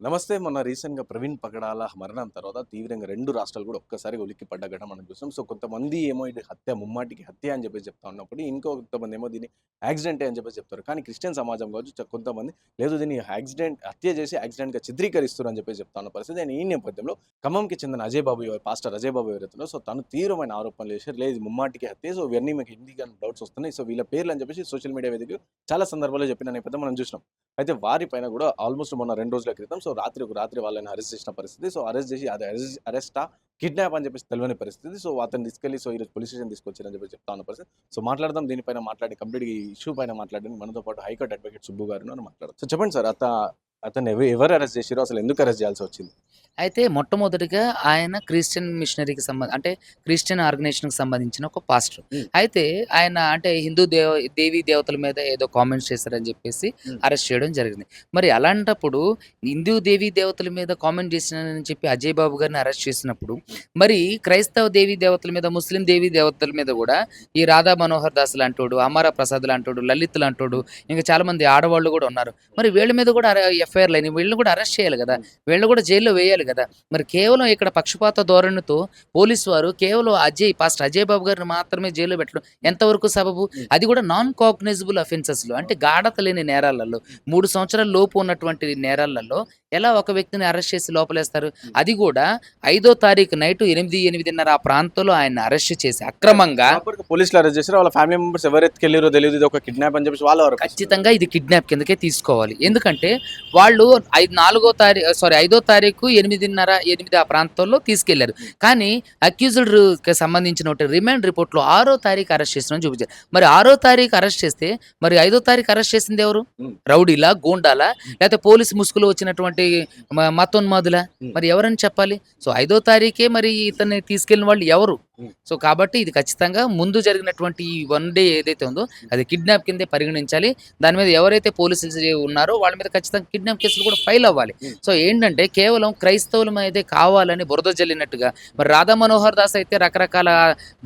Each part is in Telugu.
నమస్తే. మొన్న రీసెంట్గా ప్రవీణ్ పగడాల మరణం తర్వాత తీవ్రంగా రెండు రాష్ట్రాలు కూడా ఒక్కసారిగా ఉలిక్కి పడ్డ ఘటన మనం చూసాం సో కొంతమంది ఏమో ఇది హత్య ముమ్మాటికి హత్య అని చెప్పేసి చెప్తా ఉన్నప్పుడు ఇంకో కొంతమంది ఏమో దీన్ని యాక్సిడెంటే అని చెప్పేసి చెప్తారు. కానీ క్రిస్టియన్ సమాజం కావచ్చు కొంతమంది లేదు దీన్ని యాక్సిడెంట్ హత్య చేసి యాక్సిడెంట్గా చిత్రీకరిస్తున్నారు అని చెప్పేసి చెప్తా ఉన్న పరిస్థితి. నేను ఈ నేపథ్యంలో ఖమ్మంకి చెందిన అజయ్ బాబు పాస్టర్ అజయ్ బాబు ఎవరైతే సో తను తీవ్రమైన ఆరోపణలు చేశారు. లేదు ముమ్మాటికి హత్య సో ఇవన్నీ మీకు హిందీ డౌట్స్ వస్తున్నాయి. సో వీళ్ళ పేర్లు అని చెప్పేసి సోషల్ మీడియా వేదిక చాలా సందర్భాల్లో చెప్పిన నేపథ్యం మనం చూసినాం అయితే వారి పైన కూడా ఆల్మోస్ట్ మొన్న రెండు రోజుల క్రితం సో రాత్రి ఒక రాత్రి వాళ్ళని అరెస్ట్ చేసిన పరిస్థితి. సో అరెస్ట్ చేసి అది అరెస్టా కిడ్నాప్ అని చెప్పేసి తెలియని పరిస్థితి. సో అతను తీసుకెళ్ళి సో ఈరోజు పోలీస్ స్టేషన్ తీసుకొచ్చారని చెప్పి చెప్తా ఉన్న పరిస్థితి. సో మాట్లాడదాం దీనిపైన మాట్లాడి కంప్లీట్ ఈ ఇష్యూ పైన మాట్లాడి మనతో పాటు హైకోర్టు అడ్వకేట్ సుబ్బు గారు మాట్లాడదాం. సో చెప్పండి సార్ అత అతను ఎవ- ఎవరు అరెస్ట్ చేశారో అసలు ఎందుకు అరెస్ట్ చేయాల్సి వచ్చింది అయితే మొట్టమొదటిగా ఆయన క్రిస్టియన్ మిషనరీకి సంబంధ అంటే క్రిస్టియన్ ఆర్గనైజేషన్కి సంబంధించిన ఒక పాస్టర్. అయితే ఆయన అంటే హిందూ దేవ దేవీ దేవతల మీద ఏదో కామెంట్స్ చేశారని చెప్పేసి. అరెస్ట్ చేయడం జరిగింది మరి అలాంటప్పుడు హిందూ దేవీ దేవతల మీద కామెంట్ చేసినారని చెప్పి అజయ్ బాబు గారిని అరెస్ట్ చేసినప్పుడు మరి క్రైస్తవ దేవీ దేవతల మీద ముస్లిం దేవీ దేవతల మీద కూడా ఈ రాధా మనోహర్ దాస్ లాంటోడు అమర ప్రసాద్ లాంటోడు లలిత్ లాంటోడు ఇంకా చాలా మంది ఆడవాళ్ళు కూడా ఉన్నారు మరి వీళ్ళ మీద కూడా ఎఫ్ఐఆర్లు అయినాయి వీళ్ళని కూడా అరెస్ట్ చేయాలి కదా. వీళ్ళని కూడా జైల్లో వేయాలి కదా. మరి కేవలం ఇక్కడ పక్షపాత ధోరణితో పోలీసు వారు కేవలం అజయ్ పాస్టర్ అజయ్ బాబు గారిని మాత్రమే జైల్లో పెట్టడం ఎంతవరకు సబబు? అది కూడా నాన్ కాగ్నైజబుల్ అఫెన్సెస్లో అంటే గాఢత లేని నేరాలలో మూడు సంవత్సరాల లోపు ఉన్నటువంటి నేరాలలో ఎలా ఒక వ్యక్తిని అరెస్ట్ చేసి లోపలేస్తారు? అది కూడా ఐదో తారీఖు నైట్ ఎనిమిది ఎనిమిదిన్నర ఆ ప్రాంతంలో ఆయన అరెస్ట్ చేసి అక్రమంగా పోలీసులు అరెస్ట్ చేశారు. వాళ్ళ ఫ్యామిలీ మెంబర్స్ ఎవరు ఎత్తుకెళ్ళారో తెలియదు ఇది ఒక కిడ్నాప్ అని చెప్పేసి వాళ్ళ ఖచ్చితంగా ఇది కిడ్నాప్ కిందకే తీసుకోవాలి. ఎందుకంటే వాళ్ళు ఐదు నాలుగో తారీఖు సారీ ఐదో తారీఖు ఎనిమిదిన్నర ఎనిమిది ఆ ప్రాంతంలో తీసుకెళ్ళారు. కానీ అక్యూజ్డ్కి సంబంధించిన రిమాండ్ రిపోర్ట్లో ఆరో తారీఖు అరెస్ట్ చేసిన చూపించారు. మరి ఆరో తారీఖు అరెస్ట్ చేస్తే మరి ఐదో తారీఖు అరెస్ట్ చేసింది ఎవరు. రౌడీలా గూండాలా? లేకపోతే పోలీసు ముసుగులో వచ్చినటువంటి మతోన్మాదులా. మరి ఎవరని చెప్పాలి? సో ఐదో తారీఖే మరి ఇతన్ని తీసుకెళ్ళిన వాళ్ళు ఎవరు. సో కాబట్టి ఇది ఖచ్చితంగా ముందు జరిగినటువంటి ఈ వన్ డే ఏదైతే ఉందో అది కిడ్నాప్ కిందే పరిగణించాలి. దాని మీద ఎవరైతే పోలీసులు ఉన్నారో వాళ్ళ మీద ఖచ్చితంగా కిడ్నాప్ కేసులు కూడా ఫైల్ అవ్వాలి. సో ఏంటంటే కేవలం క్రైస్తవుల మీదే కావాలని బురద జల్లినట్టుగా మరి రాధా మనోహర్ దాస్ అయితే రకరకాల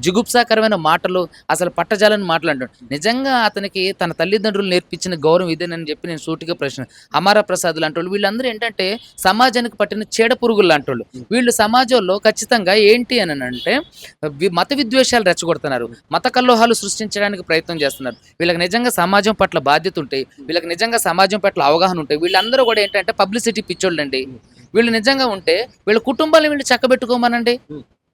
జుగుప్సాకరమైన మాటలు అసలు పట్టజాలని మాట్లాడాడు. నిజంగా అతనికి తన తల్లిదండ్రులు నేర్పించిన గౌరవం ఇదేనని చెప్పి నేను సూటిగా ప్రశ్న. అమర ప్రసాద్ లాంటి వాళ్ళు వీళ్ళందరూ ఏంటంటే సమాజానికి పట్టిన చీడ పురుగులు లాంటి వాళ్ళు సమాజంలో ఖచ్చితంగా ఏంటి అని అంటే మత విద్వేషాలు రెచ్చగొడుతున్నారు. మత కల్లోహాలు సృష్టించడానికి ప్రయత్నం చేస్తున్నారు. వీళ్ళకి నిజంగా సమాజం పట్ల బాధ్యత ఉంటాయి వీళ్ళకి నిజంగా సమాజం పట్ల అవగాహన ఉంటాయి వీళ్ళందరూ కూడా ఏంటంటే పబ్లిసిటీ పిచ్చోళ్ళండి. వీళ్ళు నిజంగా ఉంటే వీళ్ళ కుటుంబాలను వీళ్ళు చక్కబెట్టుకోమనండి.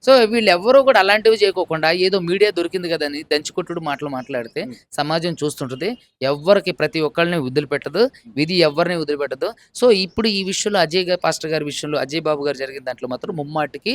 సో వీళ్ళు ఎవరూ కూడా అలాంటివి చేయకోకుండా ఏదో మీడియా దొరికింది కదని దంచుకొట్టుడు మాటలు మాట్లాడితే. సమాజం చూస్తుంటుంది. ఎవరికి ప్రతి ఒక్కరిని వదిలిపెట్టదు. విధి ఎవరిని వదిలిపెట్టదు. సో ఇప్పుడు ఈ విషయంలో అజయ్ గారు పాస్టర్ గారి విషయంలో అజయ్ బాబు గారు జరిగిన దాంట్లో మాత్రం ముమ్మాటికి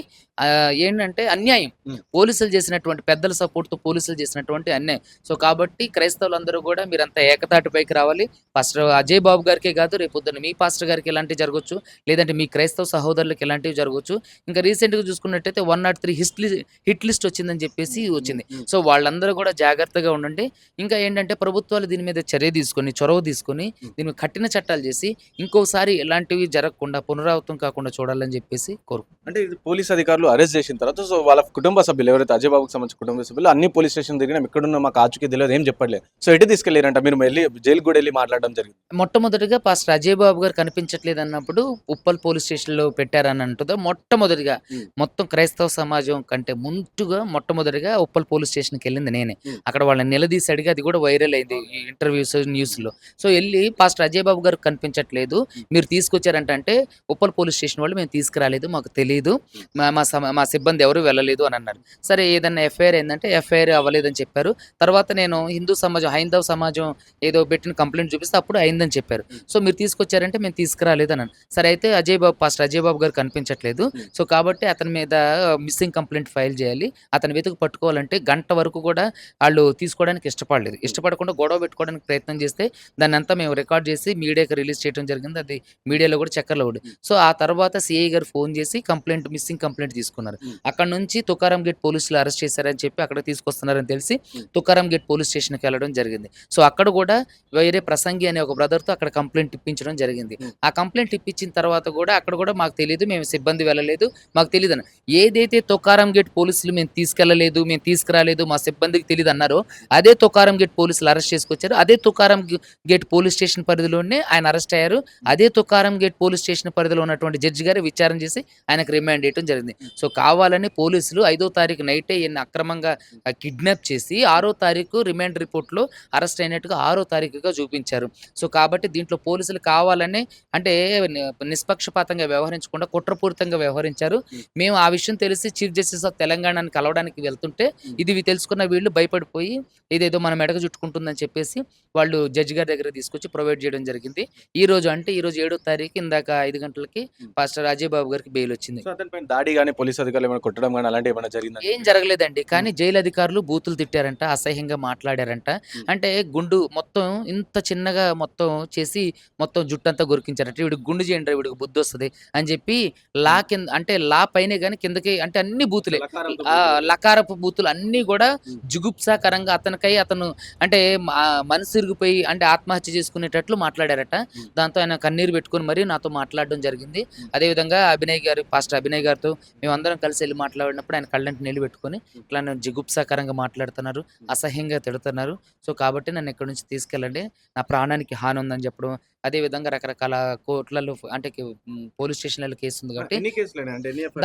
ఏంటంటే అన్యాయం. పోలీసులు చేసినటువంటి పెద్దల సపోర్ట్తో పోలీసులు చేసినటువంటి అన్యాయం. సో కాబట్టి క్రైస్తవులందరూ కూడా మీరంతా ఏకతాటిపైకి రావాలి. పాస్టర్ అజయ్ బాబు గారికే కాదు రేపు పొద్దున్న మీ పాస్టర్ గారికి ఇలాంటివి జరగవచ్చు లేదంటే మీ క్రైస్తవ సహోదరులకు ఇలాంటివి జరగవచ్చు ఇంకా రీసెంట్గా చూసుకున్నట్టయితే వన్ నాట్ త్రీ హిస్ట్ హిట్ లిస్ట్ వచ్చిందని చెప్పేసి వచ్చింది. సో వాళ్ళందరూ కూడా జాగ్రత్తగా ఉండండి. ఇంకా ఏంటంటే ప్రభుత్వాలు దీని మీద చర్య తీసుకొని చొరవ తీసుకొని దీని కఠిన చట్టాలు చేసి ఇంకోసారి ఇలాంటివి జరగకుండా పునరావృతం కాకుండా చూడాలని చెప్పేసి కోరుకుంటున్నాను అంటే ఇది పోలీస్ అధికారులు అరెస్ట్ చేసిన తర్వాత సో వాళ్ళ కుటుంబ సభ్యులు ఎవరైతే అజయ్ బాబుకి సంబంధించిన కుటుంబ సభ్యులు అన్ని పోలీస్ స్టేషన్ దగ్గర ఎక్కడున్న మాకు ఆచుకి తెలియదు ఏం చెప్పట్లేదు. సో ఎటు తీసుకెళ్ళారంట మీరు వెళ్ళి జైలు కూడా వెళ్ళి మాట్లాడడం జరిగింది. మొట్టమొదటిగా పాస్టర్ అజయ్ బాబు గారు కనిపించట్లేదు అన్నప్పుడు ఉప్పల్ పోలీస్ స్టేషన్లో పెట్టారని అంటుందో? మొట్టమొదటిగా Hmm. మొత్తం క్రైస్తవ సమాజం కంటే ముందుగా మొట్టమొదటిగా ఉప్పల్ పోలీస్ స్టేషన్కి వెళ్ళింది నేనే. అక్కడ వాళ్ళని నిలదీసి అడిగి అది కూడా వైరల్ అయింది ఈ ఇంటర్వ్యూస్ న్యూస్లో. సో వెళ్ళి పాస్టర్ అజయ్ బాబు గారు కనిపించట్లేదు. మీరు తీసుకొచ్చారంట ఉప్పల్ పోలీస్ స్టేషన్ వాళ్ళు మేము తీసుకురాలేదు మాకు తెలియదు మా మా సిబ్బంది ఎవరు వెళ్ళలేదు అని అన్నారు. సరే ఏదన్నా ఎఫ్ఐఆర్ ఏంటంటే ఎఫ్ఐఆర్ అవ్వలేదని చెప్పారు. తర్వాత నేను హిందూ సమాజం హైందవ సమాజం ఏదో పెట్టిన కంప్లైంట్ చూపిస్తే అప్పుడు అయిందని చెప్పారు. సో మీరు తీసుకొచ్చారంటే మేము తీసుకురాలేదు అన్నాను. సరే అయితే అజయ్ బాబు పాస్టర్ అజయ్ బాబు గారు కనిపించట్లేదు. సో కాబట్టి అతని మీద మిస్సింగ్ కంప్లైంట్ ఫైల్ చేయాలి. అతని వెతుకు పట్టుకోవాలంటే గంట వరకు కూడా వాళ్ళు తీసుకోవడానికి ఇష్టపడలేదు. ఇష్టపడకుండా గొడవ పెట్టుకోవడానికి ప్రయత్నం చేస్తే దాన్ని అంతా మేము రికార్డ్ చేసి మీడియాకి రిలీజ్ చేయడం జరిగింది. అది మీడియాలో కూడా చక్కర్లో ఉంది సో ఆ తర్వాత సిఐ గారు ఫోన్ చేసి కంప్లైంట్ మిస్సింగ్ కంప్లైంట్ తీసుకున్నారు. Hmm. అక్కడ నుంచి తుకారం గేట్ పోలీసులు అరెస్ట్ చేశారని చెప్పి అక్కడ తీసుకొస్తున్నారని తెలిసి Hmm. తుకారం గేట్ పోలీస్ స్టేషన్కి వెళ్ళడం జరిగింది. సో అక్కడ కూడా వేరే ప్రసంగి అనే ఒక బ్రదర్తో అక్కడ కంప్లైంట్ ఇప్పించడం జరిగింది. Hmm. ఆ కంప్లైంట్ ఇప్పించిన తర్వాత కూడా అక్కడ కూడా మాకు తెలియదు మేము సిబ్బంది వెళ్ళలేదు. మాకు తెలియదు ఏదైతే తుకారం గేట్ పోలీసులు మేము తీసుకెళ్ళలేదు మేము తీసుకురాలేదు మా సిబ్బందికి తెలియదు అన్నారో. అదే తుకారం గేట్ పోలీసులు అరెస్ట్ చేసుకొచ్చారు. అదే తుకారం గేట్ పోలీస్ స్టేషన్ పరిధిలోనే ఆయన అరెస్ట్ అయ్యారు. అదే తుకారం గేట్ పోలీస్ స్టేషన్ పరిధిలో ఉన్నటువంటి జడ్జి గారు విచారణ చేసి ఆయనకు రిమాండ్ చేయడం జరిగింది. సో కావాలని పోలీసులు ఐదో తారీఖు నైటే ఈయన్ని అక్రమంగా కిడ్నాప్ చేసి ఆరో తారీఖు రిమాండ్ రిపోర్ట్లో అరెస్ట్ అయినట్టుగా ఆరో తారీఖుగా చూపించారు. సో కాబట్టి దీంట్లో పోలీసులు కావాలని అంటే నిష్పక్షపాతంగా వ్యవహరించకుండా కుట్రపూరితంగా వ్యవహరించారు. మేము ఆ విషయం తెలిసి చీఫ్ జస్టిస్ ఆఫ్ తెలంగాణని కలవడానికి వెళ్తుంటే ఇది తెలుసుకున్న వీళ్ళు భయపడిపోయి ఇదేదో మన మెడకు చుట్టుకుంటుందని చెప్పేసి వాళ్ళు జడ్జి గారి దగ్గర తీసుకొచ్చి ప్రొవైడ్ చేయడం జరిగింది. ఈ రోజు అంటే ఈ రోజు ఏడో తారీఖు ఇందాక ఐదు గంటలకి పాస్టర్ అజయ్ బాబు గారికి బెయిల్ వచ్చింది. దాడి కానీ పోలీస్ అధికారులు ఏమైనా కొట్టడం కానీ అలాంటి ఏమైనా జరిగిందా? ఏం జరగలేదండి. కానీ జైలు అధికారులు బూతులు తిట్టారంట అసహ్యంగా మాట్లాడారంట. అంటే గుండు మొత్తం ఇంత చిన్నగా మొత్తం చేసి మొత్తం జుట్టంతా గొరికించారంట. వీడికి గుండు చేయండి వీడికి బుద్ధి వస్తుంది అని చెప్పి లా కింద అంటే లా పైనే కానీ కిందకి అంటే అన్ని బూతులే. ఆ లకారపు బూతులు అన్నీ కూడా. జుగుప్సాకరంగా అతనికై అతను అంటే మనసు ఇరిగిపోయి అంటే ఆత్మహత్య చేసుకునేటట్లు మాట్లాడారట. దాంతో ఆయన కన్నీరు పెట్టుకుని మరీ నాతో మాట్లాడడం జరిగింది. అదేవిధంగా అభినయ్ గారు పాస్టర్ అభినయ్ గారితో మేమందరం కలిసి వెళ్ళి మాట్లాడినప్పుడు ఆయన కళ్ళంటి నీళ్ళు పెట్టుకొని ఇట్లా నన్ను జిగుప్సాకరంగా మాట్లాడుతున్నారు అసహ్యంగా తిడుతున్నారు. సో కాబట్టి నన్ను ఇక్కడ నుంచి తీసుకెళ్ళండి నా ప్రాణానికి హాని ఉందని చెప్పడం. అదేవిధంగా రకరకాల కోర్టులలో అంటే పోలీస్ స్టేషన్లలో కేసు ఉంది కాబట్టి అంటే?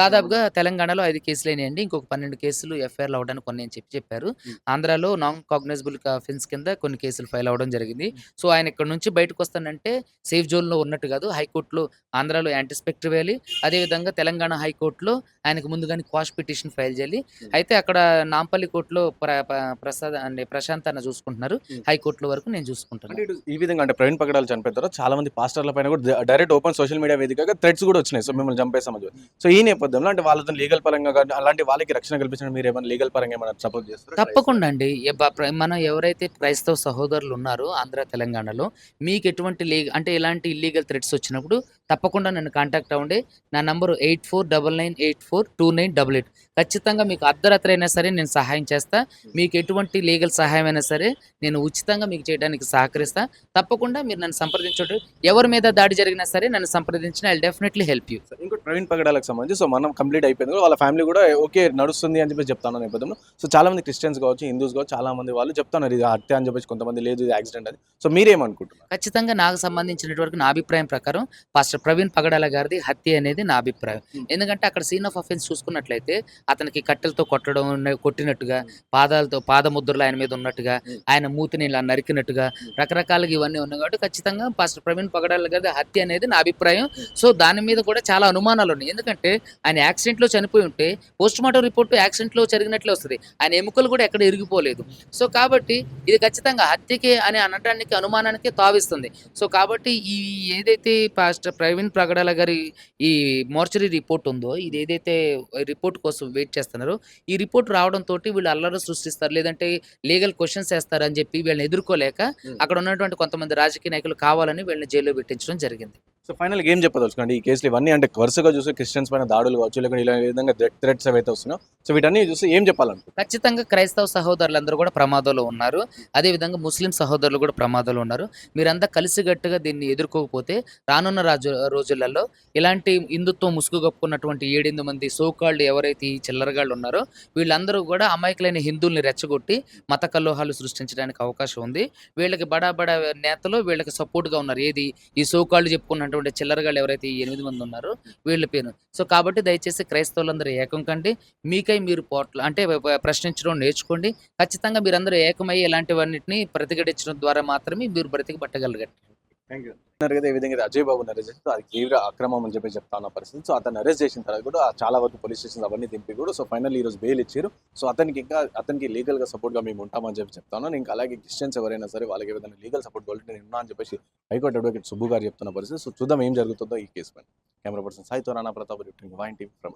దాదాపుగా తెలంగాణలో ఐదు కేసులు అయినాయండి. ఇంకొక పన్నెండు కేసులు ఎఫ్ఐఆర్లు అవడానికి కొన్ని అని చెప్పి చెప్పారు. ఆంధ్రాలో నాన్ కాగ్నైజబుల్ అఫెన్స్ కింద కొన్ని కేసులు ఫైల్ అవ్వడం జరిగింది. సో ఆయన ఇక్కడ నుంచి బయటకు వస్తానంటే సేఫ్ జోన్లో ఉన్నట్టు కాదు. హైకోర్టులో ఆంధ్రాలో యాంటిస్పెక్టర్ వేయాలి. అదేవిధంగా తెలంగాణ హైకోర్టులో ఆయనకు ముందుగానే క్వాష్ పిటిషన్ ఫైల్ చేయాలి. అయితే అక్కడ నాంపల్లి కోర్టులో ప్ర ప్ర- ప్రసాద్ అంటే ప్రశాంత్ అన్న చూసుకుంటున్నారు. హైకోర్టుల వరకు నేను చూసుకుంటాను ఈ విధంగా అంటే ప్రవీణ్ పగడాలు చనిపోయిన తర్వాత చాలా మంది పాస్టర్ల పైన కూడా డైరెక్ట్ ఓపెన్ సోషల్ మీడియా వేదికగా థ్రెడ్స్ కూడా వచ్చినాయి. సో మిమ్మల్ని చంపేసామని. సో ఈ నేపథ్యంలో అంటే వాళ్ళతో లీగల్ పరంగా కానీ అలాంటి వాళ్ళకి రక్షణ కల్పించడం మీరు ఏమైనా లీగల్ పరంగా ఏమైనా సపోర్ట్ చేస్తారు? తప్పకుండా అండి. మనం మన ఎవరైతే క్రైస్తవ సహోదరులు ఉన్నారో ఆంధ్ర తెలంగాణలో మీకు ఎటువంటి లీగల్ అంటే ఇలాంటి ఇల్లీగల్ థ్రెట్స్ వచ్చినప్పుడు తప్పకుండా నన్ను కాంటాక్ట్ అవ్వండి. నా number eight four double nine eight four two nine double eight. ఖచ్చితంగా మీకు అర్ధరాత్రి అయినా సరే నేను సహాయం చేస్తా. మీకు ఎటువంటి లీగల్ సహాయం అయినా సరే నేను ఉచితంగా మీకు చేయడానికి సహకరిస్తా. తప్పకుండా మీరు నన్ను సంప్రదించడం ఎవరి మీద దాడి జరిగినా సరే నన్ను సంప్రదించిన ఐ డెఫినెట్లీ హెల్ప్ యూ. ఇంకోటి ప్రవీణ్ పగడాలకు సంబంధించి సో మనం కంప్లీట్ అయిపోయింది వాళ్ళ ఫ్యామిలీ కూడా ఓకే నడుస్తుంది అని చెప్పి చెప్తాను నేపథ్యంలో సో చాలా మంది క్రిస్టియన్స్ కావచ్చు హిందూస్ కావచ్చు చాలా మంది వాళ్ళు చెప్తున్నారు ఇది హత్య అని చెప్పేసి కొంతమంది లేదు ఇది యాక్సిడెంట్ అని. సో మీరేమనుకుంటున్నారు? ఖచ్చితంగా నాకు సంబంధించినటువంటి నా అభిప్రాయం ప్రకారం పాస్టర్ ప్రవీణ్ పగడాల గారిది హత్య అనేది నా అభిప్రాయం. ఎందుకంటే అక్కడ సీన్ ఆఫ్ అఫెన్స్ చూసుకున్నట్లయితే అతనికి కట్టెలతో కొట్టడం కొట్టినట్టుగా. పాదాలతో పాదముద్రలు ఆయన మీద ఉన్నట్టుగా. ఆయన మూతిని ఇలా నరికినట్టుగా. రకరకాలుగా ఇవన్నీ ఉన్నాయి కాబట్టి ఖచ్చితంగా పాస్టర్ ప్రవీణ్ పగడాల గారి హత్య అనేది నా అభిప్రాయం. సో దాని మీద కూడా చాలా అనుమానాలు ఉన్నాయి ఎందుకంటే ఆయన యాక్సిడెంట్లో చనిపోయి ఉంటే పోస్ట్ మార్టం రిపోర్ట్ యాక్సిడెంట్లో జరిగినట్లే వస్తుంది ఆయన ఎముకలు కూడా ఎక్కడ ఇరిగిపోలేదు సో కాబట్టి ఇది ఖచ్చితంగా హత్యకే అని అనడానికి అనుమానానికి తావిస్తుంది సో కాబట్టి ఈ ఏదైతే పాస్టర్ ప్రవీణ్ ప్రగడాల గారి ఈ మోర్చరీ రిపోర్ట్ ఉందో ఇది ఏదైతే రిపోర్ట్ కోసం వెయిట్ చేస్తున్నారో ఈ రిపోర్ట్ రావడంతో వీళ్ళు అల్లరి సృష్టిస్తారు. లేదంటే లీగల్ క్వశ్చన్స్ వేస్తారు అని చెప్పి వీళ్ళని ఎదుర్కోలేక అక్కడ ఉన్నటువంటి కొంతమంది రాజకీయ నాయకులు కావాలని వీళ్ళని జైల్లో పెట్టించడం జరిగింది. సో ఫైనల్ ఏం చెప్పదలుచుకోండి. ఈ కేసులు ఇవన్నీ అంటే వరుసగా చూసి క్రిస్టియన్స్ పైన దాడులు కావచ్చు లేకుంటే ఇలా విధంగా థ్రెట్స్ అయితే వస్తున్నాయి సో వీటన్నీ చూసి ఏం చెప్పాలంటే ఖచ్చితంగా క్రైస్తవ సహోదరులందరూ కూడా ప్రమాదంలో ఉన్నారు. అదేవిధంగా ముస్లిం సహోదరులు కూడా ప్రమాదంలో ఉన్నారు. మీరంతా కలిసిగట్టుగా దీన్ని ఎదుర్కోకపోతే రానున్న రాజు రోజులలో ఇలాంటి హిందుత్వం ముసుగు కప్పుకున్నటువంటి ఏడెనిమిది మంది సోకాళ్ళు ఎవరైతే ఈ చిల్లరగాళ్ళు ఉన్నారో వీళ్ళందరూ కూడా అమాయకులైన హిందువుల్ని రెచ్చగొట్టి మత కల్లోహాలు సృష్టించడానికి అవకాశం ఉంది. వీళ్ళకి బడా బడా నేతలు వీళ్ళకి సపోర్ట్గా ఉన్నారు. ఏది? ఈ సోకాళ్ళు ఉన్నటువంటి చిల్లరగాళ్ళు ఎవరైతే ఈ ఎనిమిది మంది ఉన్నారో వీళ్ళ పేరు. సో కాబట్టి దయచేసి క్రైస్తవులందరూ ఏకం కండి. మీకై మీరు పోట్ల అంటే ప్రశ్నించడం నేర్చుకోండి. ఖచ్చితంగా మీరందరూ ఏకమై ఇలాంటివన్నిటిని ప్రతిఘటించడం ద్వారా మాత్రమే మీరు బ్రతికి పట్టగలగండి థ్యాంక్ యూ ఉన్నారు కదా ఈ విధంగా అజయ్ బాబు అరెస్ట్ చేస్తే అది తీవ్ర అక్రమం అని చెప్పి చెప్తా ఉన్న పరిస్థితి. సో అతను అరెస్ట్ చేసిన తర్వాత కూడా చాలా వరకు పోలీస్ స్టేషన్ అవన్నీ దింపి కూడా సో ఫైనల్ ఈ రోజు బెయిల్ ఇచ్చారు. సో అతనికి ఇంకా అతనికి లీగల్గా సపోర్ట్గా మేము ఉంటామని చెప్పి చెప్తాను ఇంకా అలాగే క్రిస్టియన్స్ ఎవరైనా సరే వాళ్ళకి ఏదైనా లీగల్ సపోర్ట్ కావాలంటే నేను ఉన్నా అని చెప్పేసి హైకోర్టు అడ్వకేట్ సుబ్బు గారు చెప్తున్న పరిస్థితి. సో చూద్దాం ఏం జరుగుతుందో ఈ కేసు పైన. కెమెరా పర్సన్ సాయితో రాణా ప్రతాప్ రిపోర్టింగ్ వైన్ ఫ్రమ్